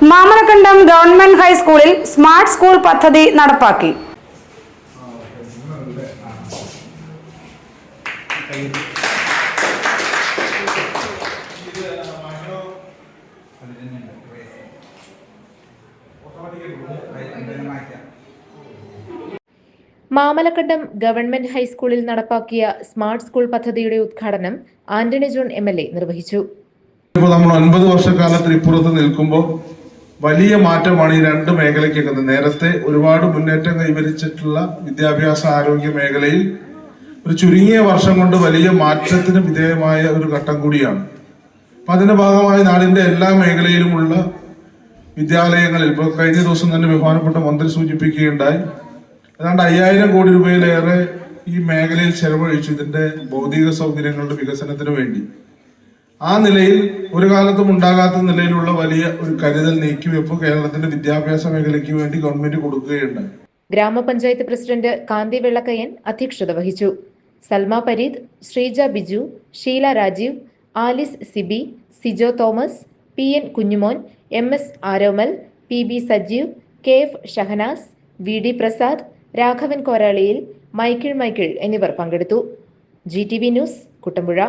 Mamalakandam government ഹൈസ്കൂളിൽ smart school പദ്ധതി നടപ്പാക്കി. മാമലക്കണ്ടം ഗവൺമെന്റ് ഹൈസ്കൂളിൽ നടപ്പാക്കിയ സ്മാർട്ട് സ്കൂൾ പദ്ധതിയുടെ ഉദ്ഘാടനം Antony John M L A നിർവഹിച്ചു. ഇപ്പോൾ നമ്മൾ ഒൻപത് വർഷക്കാലത്തിന് ഇപ്പുറത്ത് നിൽക്കുമ്പോൾ വലിയ മാറ്റമാണ് ഈ രണ്ട് മേഖലയ്ക്കൊക്കെ നേരത്തെ ഒരുപാട് മുന്നേറ്റം കൈവരിച്ചിട്ടുള്ള വിദ്യാഭ്യാസ ആരോഗ്യ മേഖലയിൽ ഒരു ചുരുങ്ങിയ വർഷം കൊണ്ട് വലിയ മാറ്റത്തിന് വിധേയമായ ഒരു ഘട്ടം കൂടിയാണ്. അപ്പൊ അതിന്റെ ഭാഗമായി നാടിന്റെ എല്ലാ മേഖലയിലുമുള്ള വിദ്യാലയങ്ങളിൽ ഇപ്പോൾ കഴിഞ്ഞ ദിവസം തന്നെ ബഹുമാനപ്പെട്ട മന്ത്രി സൂചിപ്പിക്കുകയുണ്ടായി ഏതാണ്ട് അയ്യായിരം കോടി രൂപയിലേറെ ഈ മേഖലയിൽ ചെലവഴിച്ചു ഇതിന്റെ ഭൗതിക സൗകര്യങ്ങളുടെ വികസനത്തിന് വേണ്ടി. ആ നിലയിൽ ഒരു കാലത്തും ഉണ്ടാകാത്ത നിലയിലുള്ള വലിയ ഒരു കരുതൽ നീക്കിവെപ്പ് കേരളത്തിന്റെ വിദ്യാഭ്യാസ മേഖലയ്ക്ക് വേണ്ടി ഗവൺമെന്റ് കൊടുക്കുകയുണ്ടായി. ഗ്രാമപഞ്ചായത്ത് പ്രസിഡന്റ് കാന്തി വെള്ളക്കയ്യൻ അധ്യക്ഷത വഹിച്ചു. Salma Pareed Sreeja Biju Sheela Rajeev Alice Siby Sijo Thomas P N Kunjumon M S Aromal P B Sajeev K F Shahanas V D Prasad Raghavan കോരാളിയിൽ Michael Michael എന്നിവർ പങ്കെടുത്തു. G T V news Kuttampuzha.